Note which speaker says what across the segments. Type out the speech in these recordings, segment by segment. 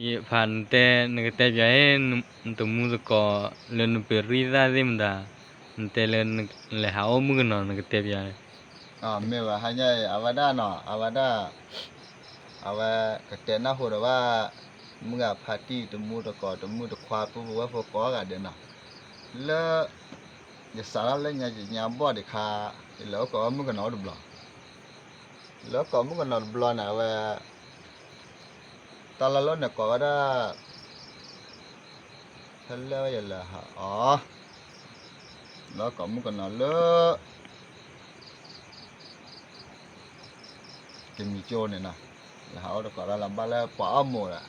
Speaker 1: ยี่ผ่านเตะนึกเตะใหญ่นุ่มตัวมื
Speaker 2: อ
Speaker 1: ก็เล่นเปรี้ยได้เต็มตา
Speaker 2: เตะ
Speaker 1: เล่นเล่าอุ้
Speaker 2: มกันนอนึกเตะใหญ่อ๋อไม่ว่าให้ยายอาวัดานอะอาวัดาอาวัดกระเตะน่าหัวเราะว่ามึงกับพาร์ตี้ตัวมือตะกอตัวมือตะควาปุ๊บว่าพอก็กันเดี๋ยวน่ะแล้วจะสาระเล่นยังจะยามบ่ได้ค่ะแล้วก็มึงกับน้องดูบล็อกแล้วก็มึงกับน้องดูบล็อกนะว่าะพาร์ตี้ตะมูตะกอตะมูตะควาปุ๊บว่าพอกอกะเดนะแล้วจะสรเลญญาจะญาบ่ดิคาแล้วก็มึงก็นอดบลอแล้วก็มึงก็นอดบลอนะว่าตาละลอนเนี่ยก็ว่าได้ทะเลอย่าละฮะอ๋อแล้วก็มึงก็นอดเลอะ cái mì chôn này nè là họ được gọi là làm ba la quả mùa là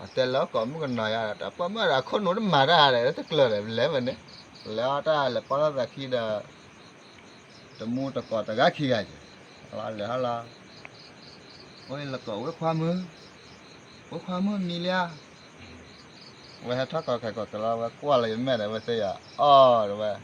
Speaker 2: à tên đó có một cái này à đã qua mà đã không nói mà ra đấy tức là để lấy về đấy lấy ra là có là khi là tụi mua tụi cọt tụi gác khi à là là là ôi là cậu cái khoa mưa cái khoa mưa mì lia vậy hết thắc cọt cái cọt là qua lại mẹ này vậy à ờ rồi มื่อหันนอชอละช่วยบ่ว่าเนื้อปวาลีเฮพอดอขอเอ้
Speaker 1: oh jan ni ha
Speaker 2: อ๋อตามือไม่ยาละละบุกเกียดอะ
Speaker 1: mm
Speaker 2: บลีเขาอยู่บุกเกียดกันดาละคิละอะกอได้เวละท่อ
Speaker 1: mm
Speaker 2: ละท่อดาละท่อละลาได้เวแต่แต่อะไรละว่าแต่ดโดทาเต
Speaker 1: mm
Speaker 2: อั 我看没米了。我还查到开过个了，我过了没的，我谁呀？哦，是吧？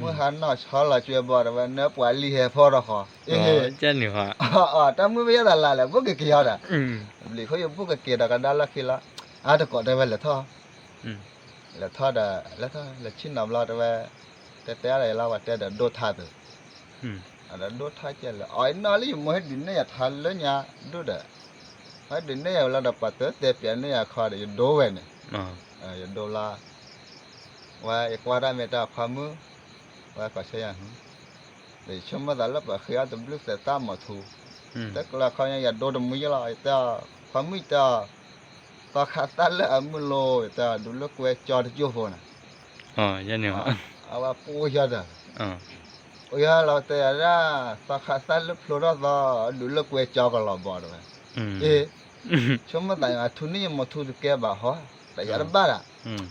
Speaker 2: 我还拿查了绝不的，我那不厉害跑的好。哦，真厉害。啊啊，但我不要得来了，不给给要的。嗯。离开又不给给的，干哪了去了？啊，
Speaker 1: 这
Speaker 2: 搞的完了他。嗯。了他的，了他，了亲那不了的呗，这带来了我带的多他的。嗯。啊，多他些了，哎，哪里没得呢？他了呢，多的。 အဲ့ဒီနေ့ရလာတော့ပတ်သက်ပြန်နေရခါရရ
Speaker 1: ဒိုး
Speaker 2: ဝဲနေအာရဒိုလာဝါရကွာရမေတာဖမှုဝါကဆရာဟမ်လေချမဒါလပခရတဘလစတာမထူတက်လာခေါင်းရဒိုးတမူရလာတာဖမှုတာပခတ်တလအမ
Speaker 1: လို့တာဒုလ
Speaker 2: ကွဲကြော်တကျိုးဖို့နာအာရနေ
Speaker 1: ဟာ
Speaker 2: အဝပူရတာအာအရာလာတဲ့ရာပခတ်တလဖလိုတော့ဒုလကွဲကြော်ကလာပါတယ် เวจอก็ละบ่ด้วย
Speaker 1: mm
Speaker 2: เอ๊ชมมาแต่ทุนี่มาทูแกบ่ฮะแต่ยาบ้าละ
Speaker 1: mm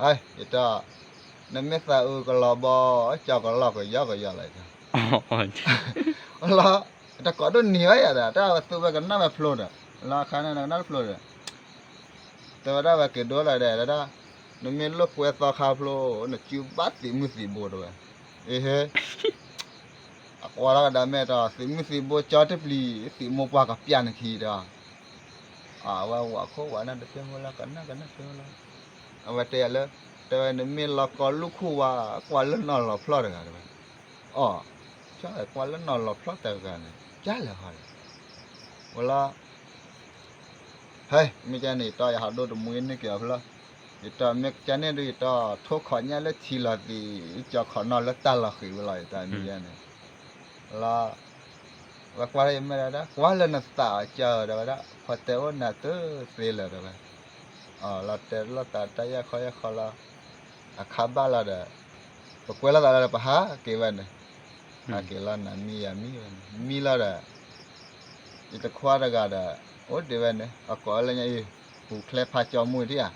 Speaker 2: ไอ้เจ้านั่นไม่ซาอูก็รอบอเจ้าก็รอก็ยอก็ยอเลยจ้ะ
Speaker 1: oh
Speaker 2: รอแต่ก็ดูเหนียวอะแต่ถ้าตัวกันน่ามาฟลูดอะลาคานั่นน่าฟลูดอะแต่ว่าได้ว่าเกิดโดนอะไรแล้วได้นั่นมีลูกเวสคาฟลูนั่นจิวบัตติมุสิโบด้วยเอ้เฮ้ အကွာရကဒါမဲ့တော့စီမစီဘောချတ်ပလီစီမောပါကပြန်ခီတာအာဝဝခိုဝနာတပြေမလာကနကနပြေမလာအဝတဲလေတဲနမီလကလူခုဝါကွာလနော်လဖလော့တယ်ကတည်းအော်ချာကွာလနော်လဖလော့တယ်ကနေကြားလေဟာဝလာဟဲ့မိကျန်နေတော့ဟာတို့တမွေးနေကြဖလားဒီတော့မြက်ကျန်နေတို့တော့ထုတ်ခေါ်ညလက်ချီလာဒီကြောက်ခေါ်နော်လက်တလာခိဝလာတဲ့မိကျန်နေ อนหลับพลอดแต่กันจ้าเลยฮะเวลาเฮ้ยมีแค่นี้ต่ออย่าหาดูตรงมือนี่เกี่ยวพลออีต่อมีแค่นี้ดูต่อทุกขอเนี่ยแล้วทีละดีจะขอนอนแล้วตาละขี้เวลาแต่มีแค่นี้ละว่ากว่าอะไรไม่ได้นะกว่าเล่นนักตาเจอได้ไหมพอแต่ว่าน่ะตัวเสียเลยได้ไหมอ๋อละแต่ละตาใจยาคอยคอละ akabala da pakwela da da paha ke wan akela na mi ya mi wan mi la da ita khwa da ga da o de wan ne akko la nya e hu khle pha chaw mu ti ya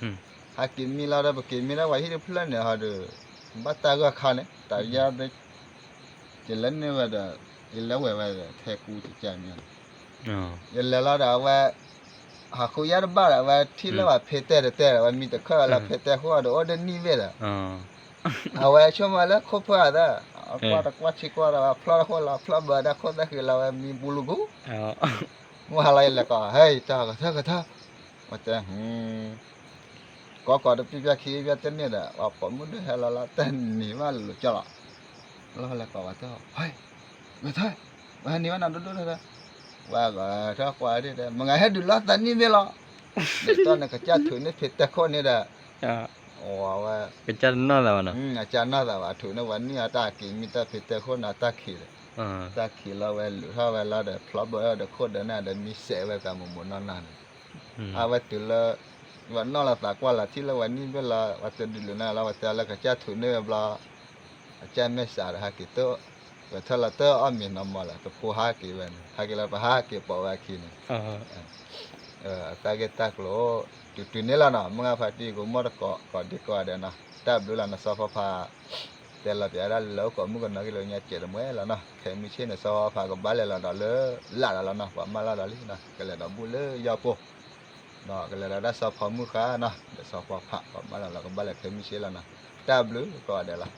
Speaker 1: mm
Speaker 2: ha ke mi la da ba ke mi la wa hi de plan ne ha de ba ta ga kha ne ta ya de je lan ne wa da je la wa wa the ku ti cha mi
Speaker 1: oh
Speaker 2: je la la da wa ဟာကိုရပါလာဝတီလာဖေတဲ့တဲ့ဝမီတခါလာဖေတဲ့ဟိုတော့ဒနီဝဲလာ
Speaker 1: oh
Speaker 2: အဝဲချမလာခုဖာဒါအကွာတကွာချီကွာလာဖလာခေါ်လာဖလာဘာဒါခေါ်တဲ့ခေလာမီဘူလူကူ
Speaker 1: oh
Speaker 2: မဟာလိုက်လကဟဲ့တာကသာကသာမတဲ့ဟင်းကောကောတပြပြခီပြတဲ့နေတာအပမှု de hela la tan ni ma lu cha la la la ka wa ta hei ma tha ma ni ma na do do la wa ga tha kwa de de ma ga he du la tan ni me la de to na ka cha thu ni phit ta kho ni da
Speaker 1: ya
Speaker 2: โอ้ว่า
Speaker 1: ke chan no da na
Speaker 2: อืมอาจารย์น่าจะว่าถูกนะวันนี้อาตากิมีแต่ผิดแต่คนอาตาขีเลย
Speaker 1: oh
Speaker 2: ตาขีเราเวลถ้าเวลาเดพลอบเออเด จะดิลนะเราว่าจะละก็จะถูกเนื้อบลาอาจารย์ไม่สารฮากิโตก็ถ้าละเตออ้อมีนำมาละก็ผู้ฮากิเวนฮากิละปะฮากิปอว่ากิน
Speaker 1: oh
Speaker 2: เออตาเกตักโลตุตุนี่ละนะมึงอาฟาติกูมอดก็ก็ดิก็เดนะตับดูละนะซอฟาพาแต่ละเปียละแล้วก็มึงก็นักเลยเนี่ยเจ็ดมวยละนะแค่มีเช่นซอฟาพาก็บาเลละดอเลละละนะว่ามาละดอลินะก็เลยดอบุเลยยาโปนะก็เลยได้ซอฟามุขานะเดซอฟาพาก็มาละก็บาเลแค่มีเช่นละนะตับดูก็เดละ